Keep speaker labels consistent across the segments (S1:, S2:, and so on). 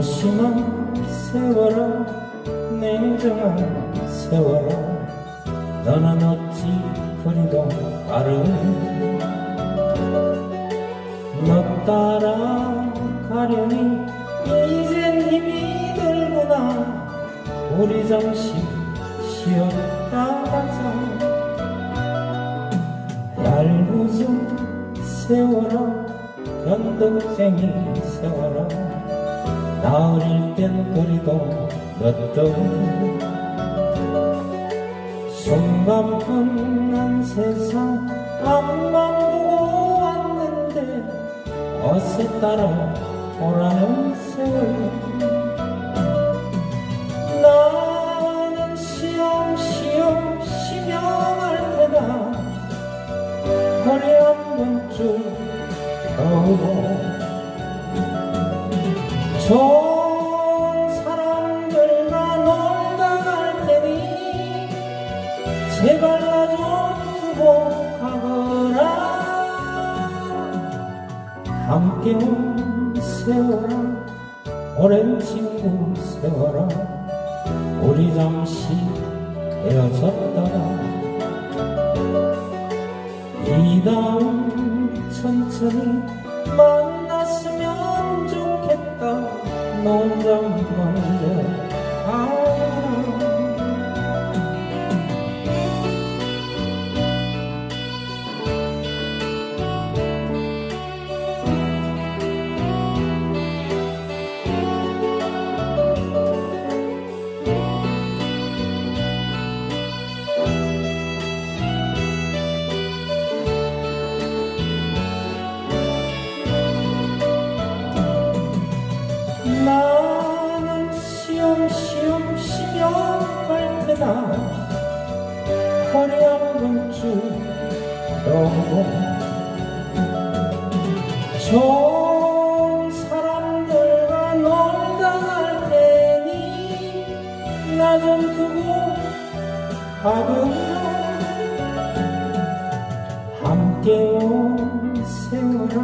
S1: 무심한 세월아 냉정한 세월아 너는 어찌 그리도 빠르니 너 따라 가려니 이젠 힘이 들구나. 우리 잠시 쉬었다 가자. 얄궂은 세월아 변덕쟁이 세월아 나 어릴 땐 그리도 늦더니 순간뿐한 세상 앞만 보고 왔는데 어서 따라 오라는 세월. 나는 시험 시험 심형할 테다. 허리 한번 쭉 펴고 좋은 사람들과 놀다 갈 테니 제발 나 좀 두고 가거라. 함께 온 세월아 오랜 친구 세월아 우리 잠시 헤어졌다가 이다음 혼 한번 쭉 펴고 좋은 사람들과 놀다 갈 테니 나 좀 두고 가거라 함께 온 세월아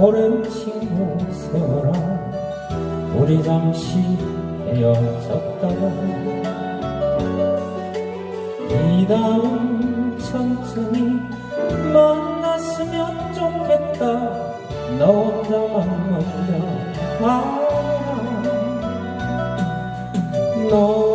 S1: 오랜 친구 세월아 우리 잠시 헤어졌다가 이다음 천천히 만났으면 좋겠다. 너 혼자만 먼저 가라 너